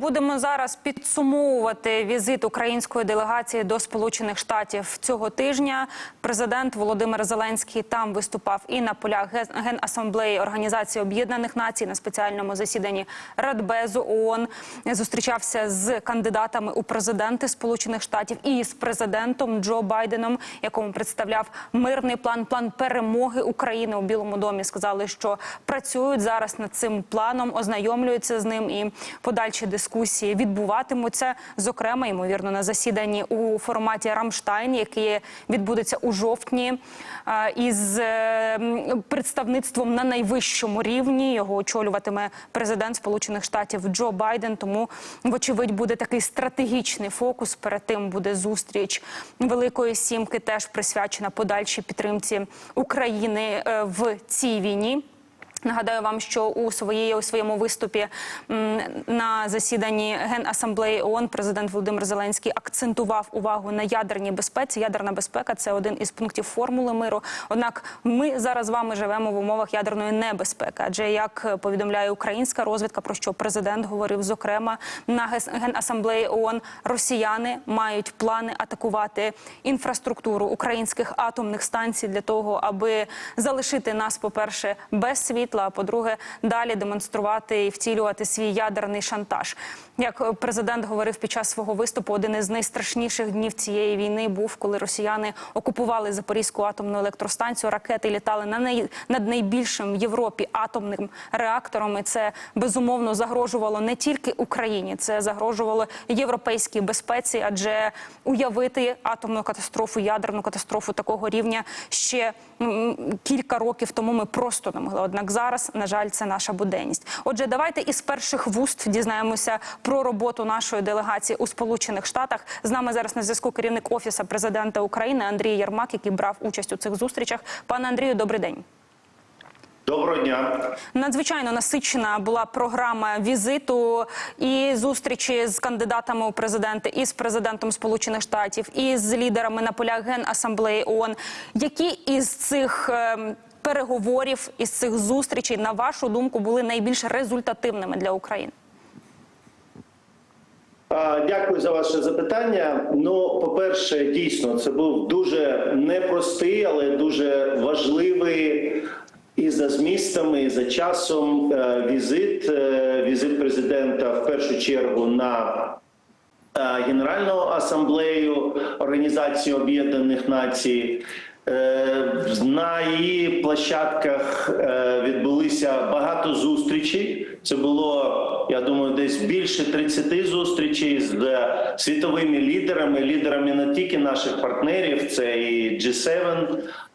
Будемо зараз підсумовувати візит української делегації до Сполучених Штатів цього тижня. Президент Володимир Зеленський там виступав і на полях Ген- Генасамблеї Організації Об'єднаних Націй на спеціальному засіданні Радбезу ООН. Зустрічався з кандидатами у президенти Сполучених Штатів і з президентом Джо Байденом, якому представляв мирний план, план перемоги України у Білому домі. Сказали, що працюють зараз над цим планом, ознайомлюються з ним і подальші дискусії відбуватимуться. Зокрема, ймовірно, на засіданні у форматі Рамштайн, який відбудеться у жовтні, е, із е, представництвом на найвищому рівні. Його очолюватиме президент Сполучених Штатів Джо Байден. Тому, вочевидь, буде такий стратегічний фокус. Перед тим буде зустріч Великої Сімки, теж присвячена подальшій підтримці України е, в цій війні. Нагадаю вам, що у своєї у своєму виступі на засіданні Генасамблеї ООН президент Володимир Зеленський акцентував увагу на ядерній безпеці. Ядерна безпека це один із пунктів формули миру. Однак ми зараз з вами живемо в умовах ядерної небезпеки. Адже як повідомляє українська розвідка, про що президент говорив, зокрема на Генасамблеї ООН, росіяни мають плани атакувати інфраструктуру українських атомних станцій для того, аби залишити нас, по перше, без світла. А по-друге, далі демонструвати і втілювати свій ядерний шантаж. Як президент говорив під час свого виступу, один із найстрашніших днів цієї війни був, коли росіяни окупували Запорізьку атомну електростанцію. Ракети літали на неї над найбільшим в Європі атомним реактором. І це безумовно загрожувало не тільки Україні, це загрожувало європейській безпеці, адже уявити атомну катастрофу, ядерну катастрофу такого рівня ще кілька років тому ми просто не могли. Однак зараз, на жаль, це наша буденність. Отже, давайте із перших вуст дізнаємося про роботу нашої делегації у Сполучених Штатах. З нами зараз на зв'язку керівник офісу президента України Андрій Єрмак, який брав участь у цих зустрічах. Пане Андрію, добрий день. Доброго дня. Надзвичайно насичена була програма візиту і зустрічі з кандидатами у президенти, і з президентом Сполучених Штатів, і з лідерами на полях Генасамблеї ООН. Які із цих ем, переговорів із цих зустрічей, на вашу думку, були найбільш результативними для України? Дякую за ваше запитання. Ну, по-перше, дійсно, це був дуже непростий, але дуже важливий і за змістами, і за часом е, візит. е, Візит президента в першу чергу на е, Генеральну асамблею Організації Об'єднаних Націй. Е, На її площадках е, відбулися багато зустрічей. Це було, я думаю, десь більше 30 зустрічей з е, світовими лідерами, лідерами не тільки наших партнерів, це і G7,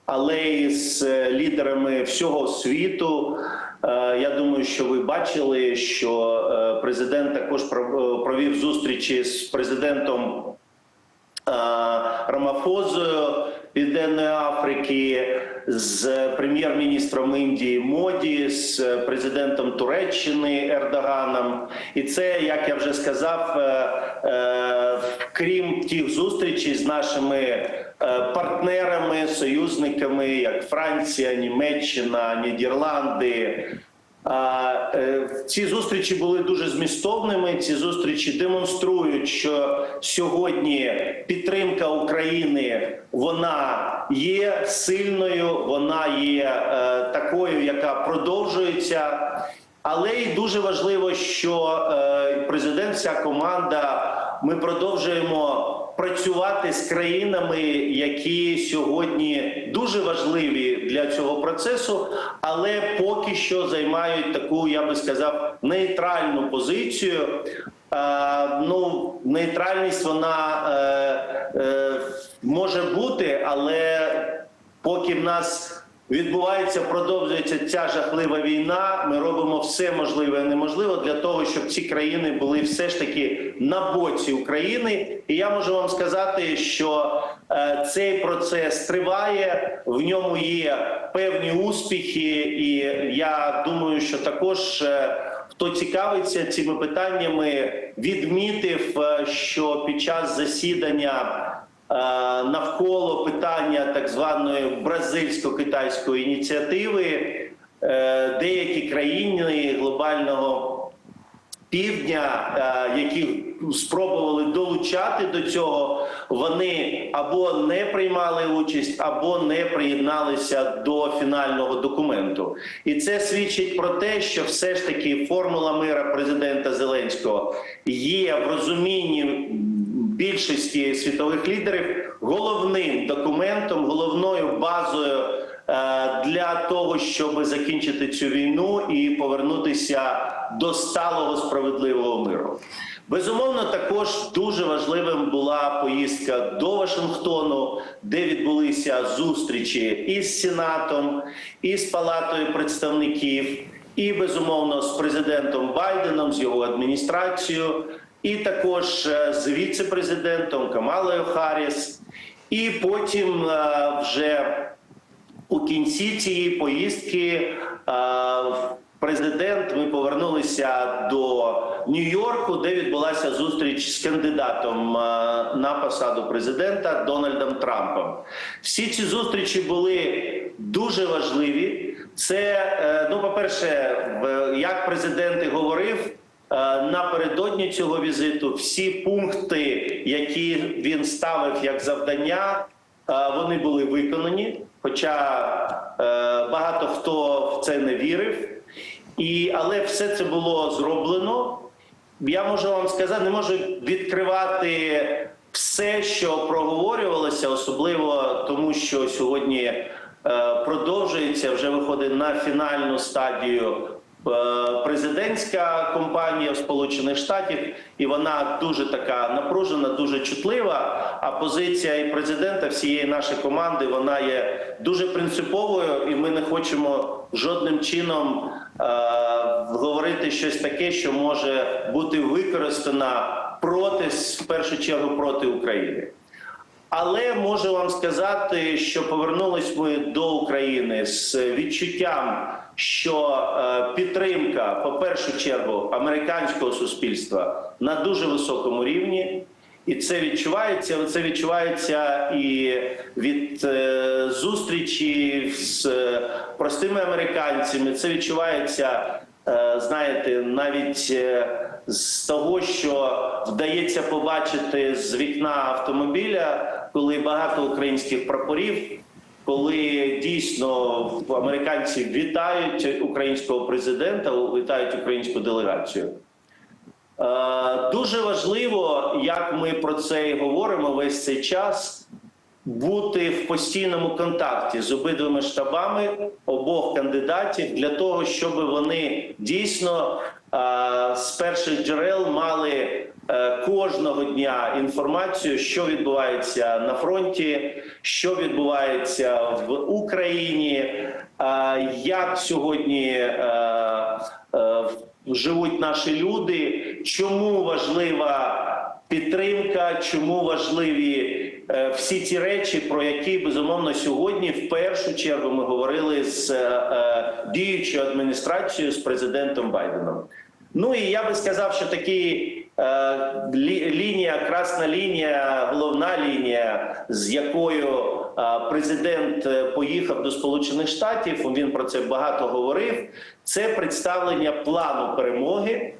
але й з лідерами всього світу. Я думаю, що ви бачили, що президент також провів зустрічі з президентом Рамафозою Південної Африки, з прем'єр-міністром Індії Моді, з президентом Туреччини Ердоганом. І це, як я вже сказав, е, е, крім тих зустрічей з нашими е, партнерами, союзниками, як Франція, Німеччина, Нідерланди. Е, Ці зустрічі були дуже змістовними. Ці зустрічі демонструють, що сьогодні підтримка України вона є сильною, вона є е, такою, яка продовжується. Але й дуже важливо, що е, президент, вся команда, ми продовжуємо працювати з країнами, які сьогодні дуже важливі для цього процесу, але поки що займають таку, я би сказав, нейтральну позицію. Ну, нейтральність вона е, е, може бути, але поки в нас відбувається, продовжується ця жахлива війна. Ми робимо все можливе і неможливе для того, щоб ці країни були все ж таки на боці України. І я можу вам сказати, що е, цей процес триває, в ньому є певні успіхи, і я думаю, що також. е, Хто цікавиться цими питаннями, відмітив, е, що під час засідання навколо питання так званої бразильсько-китайської ініціативи е, деякі країни глобального півдня, е, які спробували долучати до цього, вони або не приймали участь, або не приєдналися до фінального документу. І це свідчить про те, що все ж таки формула мира президента Зеленського є в розумінні більшості світових лідерів головним документом, головною базою е, для того, щоб закінчити цю війну і повернутися до сталого справедливого миру. Безумовно, також дуже важливим була поїздка до Вашингтону, де відбулися зустрічі із Сенатом, із Палатою представників, і безумовно з президентом Байденом, з його адміністрацією, і також е, з віце-президентом Камалою Харріс. І потім е, вже у кінці цієї поїздки е, президент ми повернулися до Нью-Йорку, де відбулася зустріч з кандидатом на посаду президента Дональдом Трампом. Всі ці зустрічі були дуже важливі. Це, ну, по-перше, як президент і говорив. Е, Напередодні цього візиту всі пункти, які він ставив як завдання, е, вони були виконані. Хоча е, багато хто в це не вірив, і але все це було зроблено. Я можу вам сказати, не можу відкривати все, що проговорювалося, особливо тому, що сьогодні продовжується вже виходить на фінальну стадію президентська кампанія в Сполучених Штатів, і вона дуже така напружена, дуже чутлива. А позиція і президента всієї нашої команди вона є дуже принциповою, і ми не хочемо жодним чином е, говорити щось таке, що може бути використано проти в першу чергу проти України. Але можу вам сказати, що повернулись ми до України з відчуттям, що е, підтримка, по першу чергу, американського суспільства на дуже високому рівні, і це відчувається. але Це відчувається і від е, зустрічі з е, простими американцями. Це відчувається, знаєте, навіть. з того, що вдається побачити з вікна автомобіля, коли багато українських прапорів, коли дійсно американці вітають українського президента, вітають українську делегацію. Е, Дуже важливо, як ми про це і говоримо весь цей час, бути в постійному контакті з обидвими штабами обох кандидатів для того, щоб вони дійсно з перших джерел мали е, кожного дня інформацію, що відбувається на фронті, що відбувається в Україні, як сьогодні. е, е, Живуть наші люди, чому важлива підтримка, чому важливі всі ці речі, про які безумовно сьогодні в першу чергу ми говорили з діючою адміністрацією з президентом Байденом. Ну і я би сказав, що такі е, лі, лінія, красна лінія, головна лінія, з якою е, президент е, поїхав до Сполучених Штатів. Він про це багато говорив. Це представлення плану перемоги.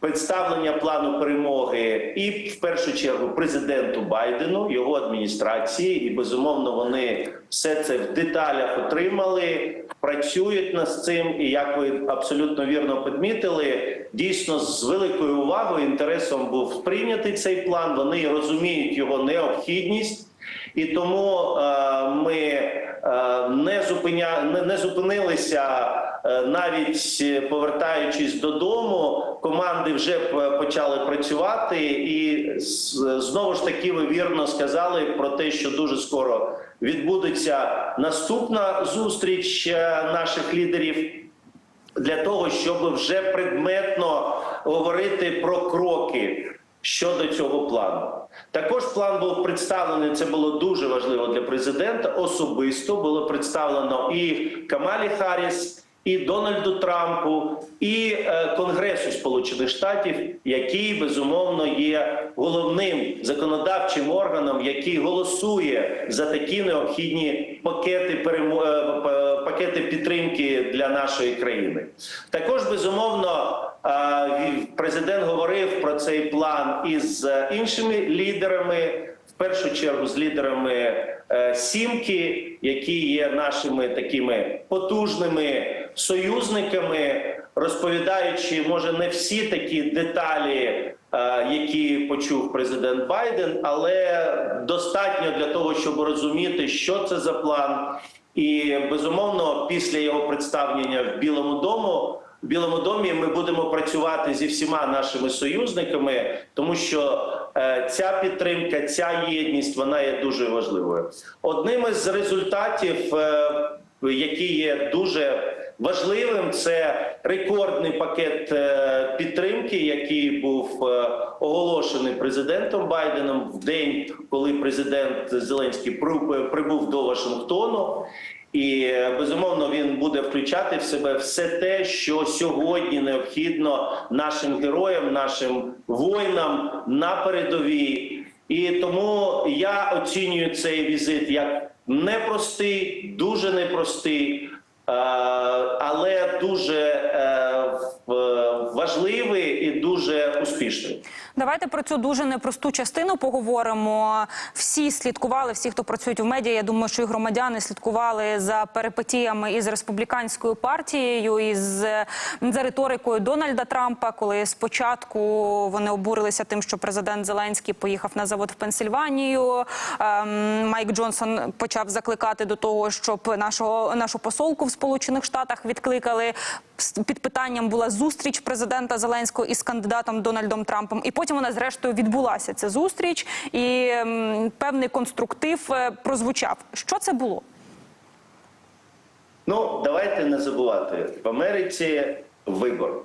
Представлення плану перемоги і в першу чергу президенту Байдену, його адміністрації, і безумовно вони все це в деталях отримали, працюють над цим. І як ви абсолютно вірно підмітили, дійсно з великою увагою інтересом був прийнятий цей план. Вони розуміють його необхідність, і тому е, ми е, не зупиня не, не зупинилися. Е, Навіть е, повертаючись додому, команди вже почали працювати, і знову ж таки ви вірно сказали про те, що дуже скоро відбудеться наступна зустріч е, наших лідерів для того, щоб вже предметно говорити про кроки щодо цього плану. Також план був представлений. Це було дуже важливо для президента. Особисто було представлено і Камалі Харріс, і Дональду Трампу, і е, Конгресу Сполучених Штатів, який безумовно є головним законодавчим органом, який голосує за такі необхідні пакети е, пакети підтримки для нашої країни. Також безумовно Президент говорив про цей план із е, іншими лідерами, в першу чергу з лідерами е, сімки, які є нашими такими потужними союзниками, розповідаючи, може, не всі такі деталі, е, які почув президент Байден, але достатньо для того, щоб розуміти, що це за план. І безумовно, після його представлення в Білому дому. В Білому домі ми будемо працювати зі всіма нашими союзниками, тому що е, ця підтримка, ця єдність вона є дуже важливою. Одним із результатів, е, які є дуже важливим, це рекордний пакет е, підтримки, який був е, оголошений президентом Байденом в день, коли президент Зеленський прибув- до Вашингтону. І е, безумовно він буде включати в себе все те, що сьогодні необхідно нашим героям, нашим воїнам на передовій. І тому я оцінюю цей візит як непростий, дуже непростий, але дуже е, важливий і дуже успішний. Давайте про цю дуже непросту частину поговоримо. Всі слідкували, всі, хто працюють в медіа. Я думаю, що і громадяни слідкували за перипетіями із республіканською партією, із за риторикою Дональда Трампа, коли спочатку вони обурилися тим, що президент Зеленський поїхав на завод в Пенсильванію. Ем, Майк Джонсон почав закликати до того, щоб нашого нашу посолку в Сполучених Штатах відкликали. Під питанням була зустріч президента Зеленського із кандидатом Дональдом Трампом. І потім вона зрештою відбулася ця зустріч, і певний конструктив е, прозвучав. Що це було? Ну, давайте не забувати. В Америці вибор.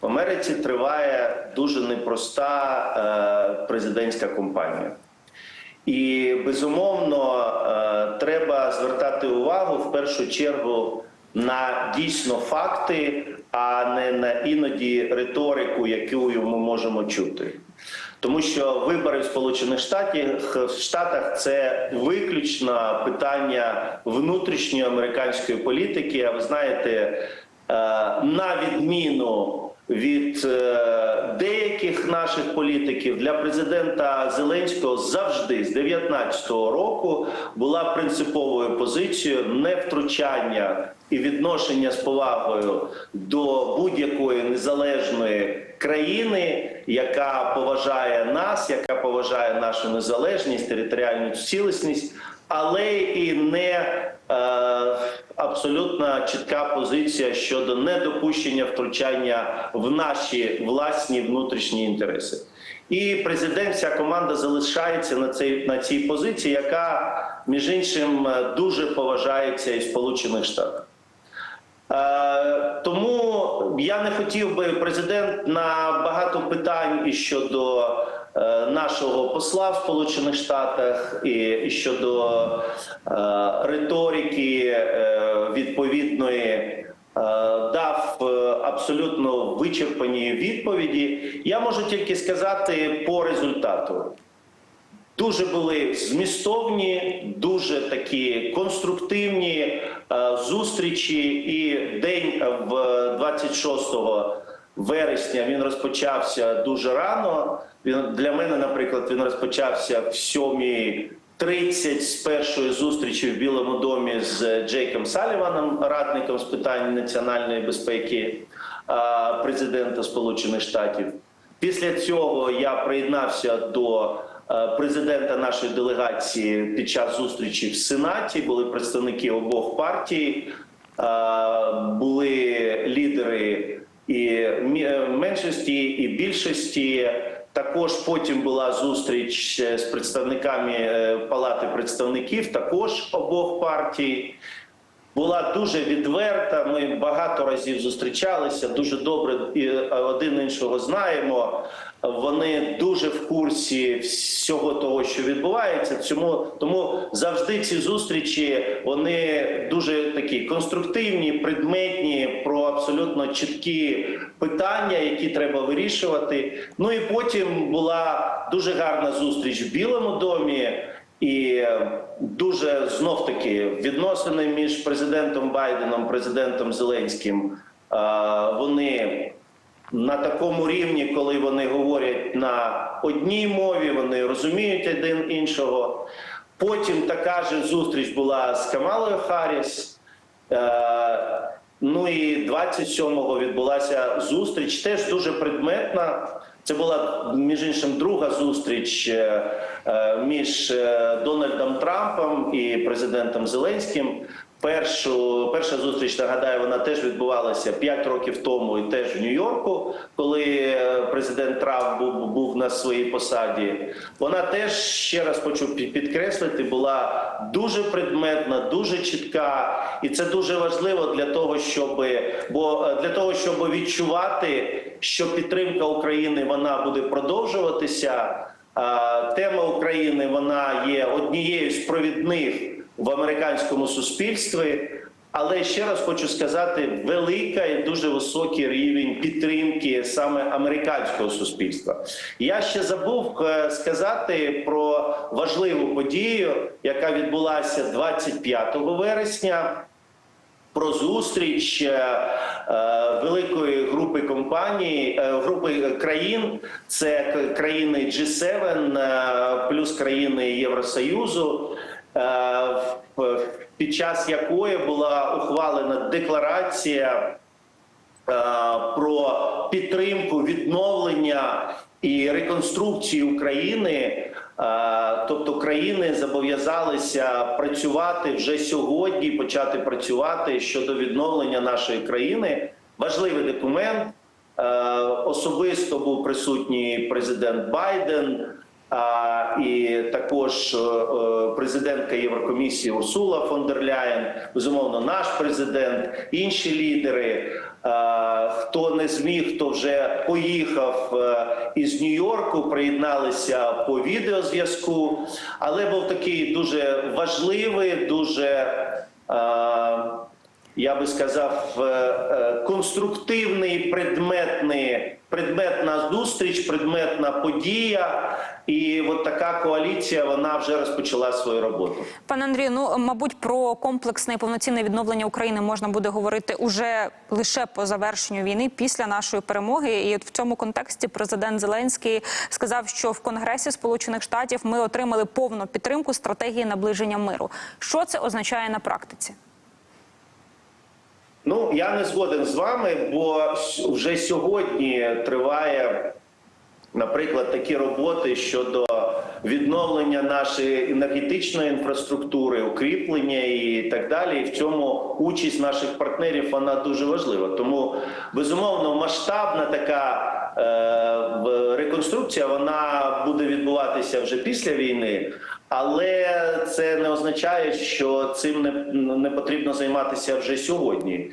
В Америці триває дуже непроста е, президентська кампанія. І безумовно е, треба звертати увагу в першу чергу на дійсно факти, а не на іноді риторику, яку ми можемо чути. Тому що вибори в Сполучених Штатах, Штатах це виключно питання внутрішньої американської політики. А ви знаєте, е, на відміну від е, деяких наших політиків. Для президента Зеленського завжди з 19-го року була принциповою позицією невтручання і відношення з повагою до будь-якої незалежної країни, яка поважає нас, яка поважає нашу незалежність, територіальну цілісність, але і не абсолютно чітка позиція щодо недопущення втручання в наші власні внутрішні інтереси. І президент, вся команда залишається на цій на цій позиції, яка між іншим е, дуже поважається і Сполучених Штатах. Е, Тому я не хотів би президент на багато питань і щодо е, нашого посла в Сполучених Штатах, і щодо е, риторики е, відповідної. е, Дав абсолютно вичерпані відповіді. Я можу тільки сказати по результату. Дуже були змістовні, дуже такі конструктивні зустрічі. І день в 26 вересня він розпочався дуже рано. Він для мене, наприклад, він розпочався в 7.30 з першої зустрічі в Білому домі з Джейком Саліваном, радником з питань національної безпеки президента Сполучених Штатів. Після цього я приєднався до президента нашої делегації під час зустрічі в Сенаті. Були представники обох партій, були лідери і меншості, і більшості. Також потім була зустріч е, з представниками е, Палати представників, також обох партій була дуже відверта. Ми багато разів зустрічалися, дуже добре і один іншого знаємо. Вони дуже в курсі всього того, що відбувається. Цьому тому завжди ці зустрічі вони дуже такі конструктивні, предметні, про абсолютно чіткі питання, які треба вирішувати. Ну і потім була дуже гарна зустріч в Білому домі. І дуже знов таки відносини між президентом Байденом президентом Зеленським. е, Вони на такому рівні, коли вони говорять на одній мові, вони розуміють один іншого. Потім така ж зустріч була з Камалою Харріс. Е, Ну і 27-го відбулася зустріч, теж дуже предметна. Це була між іншим друга зустріч е, е, між е, Дональдом Трампом і президентом Зеленським. Першу перша зустріч нагадаю, вона теж відбувалася 5 років тому, і теж в Нью-Йорку, коли президент Трамп був, був на своїй посаді. Вона теж ще раз хочу підкреслити, була дуже предметна, дуже чітка, і це дуже важливо для того, щоб бо для того, щоб відчувати, що підтримка України вона буде продовжуватися. Тема України вона є однією з провідних в американському суспільстві. Але ще раз хочу сказати, велика і дуже високий рівень підтримки саме американського суспільства. Я ще забув е, сказати про важливу подію, яка відбулася 25 вересня про зустріч е, е, великої групи компаній, е, групи країн. Це країни G7 е, плюс країни Євросоюзу. е, Під час якої була ухвалена декларація е, про підтримку відновлення і реконструкції України. Е, Тобто країни зобов'язалися працювати вже сьогодні, почати працювати щодо відновлення нашої країни. Важливий документ. Е, Особисто був присутній президент Байден. І також е, е, президентка Єврокомісії Урсула фон дер Ляєн, безумовно, наш президент, інші лідери. Е, Хто не зміг, хто вже поїхав е, із Нью-Йорку, приєдналися по відеозв'язку. Але був такий дуже важливий, дуже е, я би сказав, е, е, конструктивний, предметний, предметна зустріч, предметна подія. І от така коаліція вона вже розпочала свою роботу. Пане Андрію, ну мабуть, про комплексне і повноцінне відновлення України можна буде говорити уже лише по завершенню війни після нашої перемоги. І в цьому контексті президент Зеленський сказав, що в Конгресі Сполучених Штатів ми отримали повну підтримку стратегії наближення миру. Що це означає на практиці? Ну я не згоден з вами, бо вже сьогодні триває, наприклад, такі роботи щодо відновлення нашої енергетичної інфраструктури, укріплення і так далі. І в цьому участь наших партнерів вона дуже важлива. Тому безумовно масштабна така е, реконструкція вона буде відбуватися вже після війни. Але це не означає, що цим не, не потрібно займатися вже сьогодні.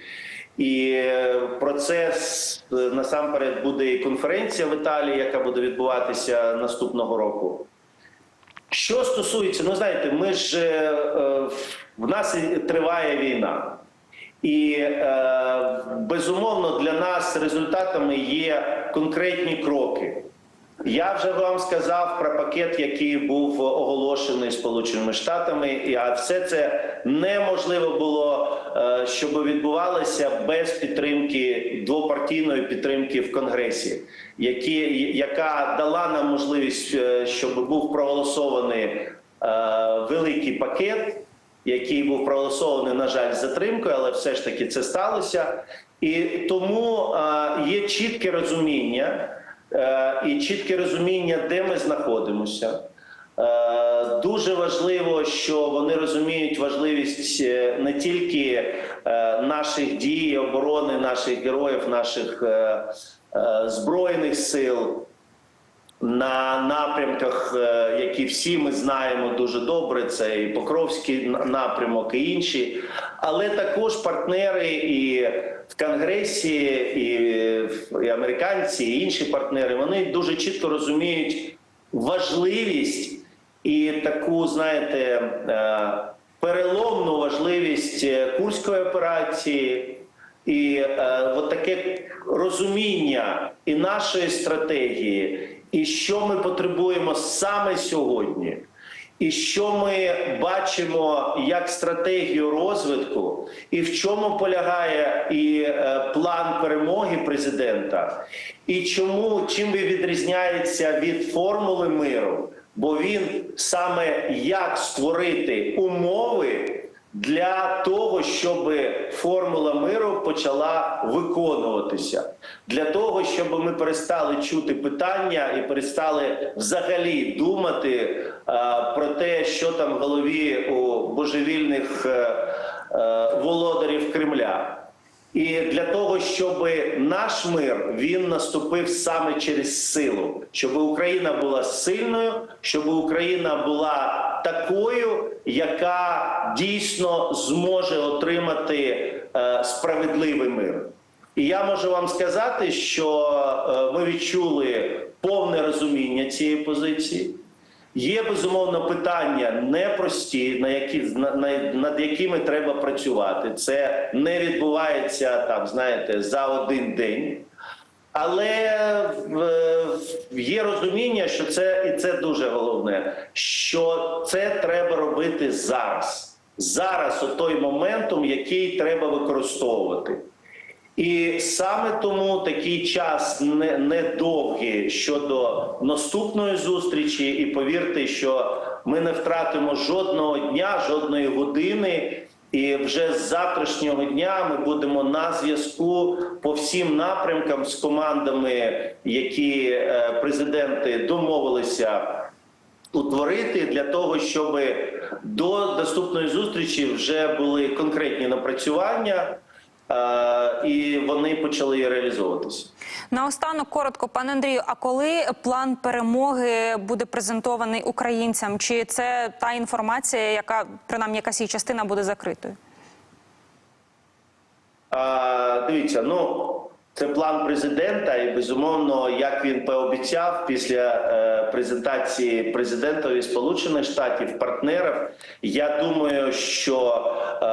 І е, процес е, насамперед буде і конференція в Італії, яка буде відбуватися наступного року. Що стосується, ну знаєте, ми ж е, в нас триває війна, і безумовно для нас результатами є конкретні кроки. Я вже вам сказав про пакет, який був оголошений Сполученими Штатами, а все це неможливо було, е, щоб відбувалося без підтримки двопартійної підтримки в Конгресі, які, яка дала нам можливість, е, щоб був проголосований е, великий пакет, який був проголосований, на жаль, затримкою, але все ж таки це сталося. І тому є чітке розуміння і чітке розуміння, де ми знаходимося. Е, Дуже важливо, що вони розуміють важливість е, не тільки е, наших дій, оборони, наших героїв, наших е, е, збройних сил на напрямках, е, які всі ми знаємо дуже добре. Це і Покровський напрямок, і інші, але також партнери і в Конгресі, і, і американці, і інші партнери. Вони дуже чітко розуміють важливість і таку, знаєте, е, переломну важливість е, курської операції. І е, от таке розуміння і нашої стратегії, і що ми потребуємо саме сьогодні, І що ми бачимо як стратегію розвитку, і в чому полягає і е, план перемоги президента, і чому чим він відрізняється від формули миру? Бо він саме як створити умови для того, щоб формула миру почала виконуватися, для того, щоб ми перестали чути питання і перестали взагалі думати е, про те, що там в голові у божевільних е, е, володарів Кремля. І для того, щоб наш мир він наступив саме через силу, щоб Україна була сильною, щоб Україна була такою, яка дійсно зможе отримати е, справедливий мир. І я можу вам сказати, що е, ми відчули повне розуміння цієї позиції. Є безумовно питання непрості, на які на, на- над якими треба працювати. Це не відбувається там, знаєте, за один день. Але є розуміння, що це і це дуже головне, що це треба робити зараз. Зараз, у той моментум, який треба використовувати. І саме тому такий час не, не щодо наступної зустрічі. І повірте, що ми не втратимо жодного дня, жодної години. І вже з завтрашнього дня ми будемо на зв'язку по всім напрямкам з командами, які е, президенти домовилися утворити для того, щоб до наступної зустрічі вже були конкретні напрацювання. Е, І вони почали реалізовуватися. Наостанок коротко, пане Андрію. А коли план перемоги буде презентований українцям? Чи це та інформація, яка принаймні якась її частина буде закритою? А, дивіться, ну це план президента, і безумовно, як він пообіцяв після е, презентації президентові Сполучених Штатів партнерів. Я думаю, що е,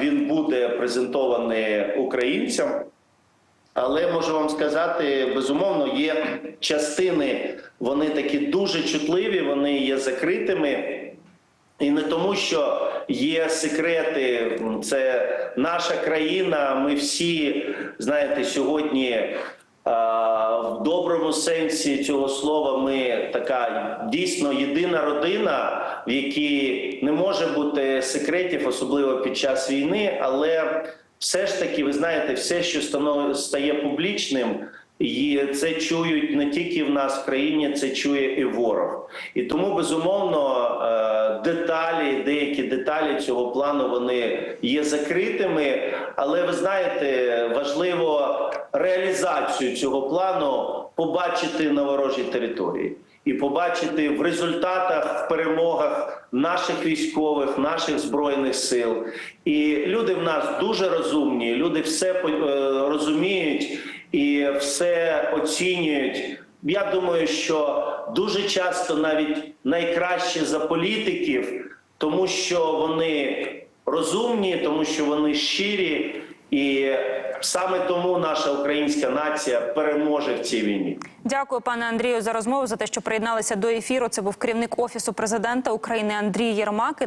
він буде презентований українцям. Але можу вам сказати, безумовно, є частини, вони такі дуже чутливі, вони є закритими. І не тому, що є секрети, це наша країна. Ми всі знаєте, сьогодні в доброму сенсі цього слова. Ми така дійсно єдина родина, в якій не може бути секретів, особливо під час війни. Але все ж таки, ви знаєте, все, що стає публічним. І це чують не тільки в нас в країні, це чує і ворог. І тому безумовно е, деталі, деякі деталі цього плану вони є закритими. Але ви знаєте, важливо реалізацію цього плану побачити на ворожій території і побачити в результатах, в перемогах наших військових, наших збройних сил. І люди в нас дуже розумні, люди все е, розуміють і все оцінюють. Я думаю, що дуже часто навіть найкраще за політиків, тому що вони розумні, тому що вони щирі, і саме тому наша українська нація переможе в цій війні. Дякую, пане Андрію, за розмову за те, що приєдналися до ефіру. Це був керівник офісу президента України Андрій Єрмак.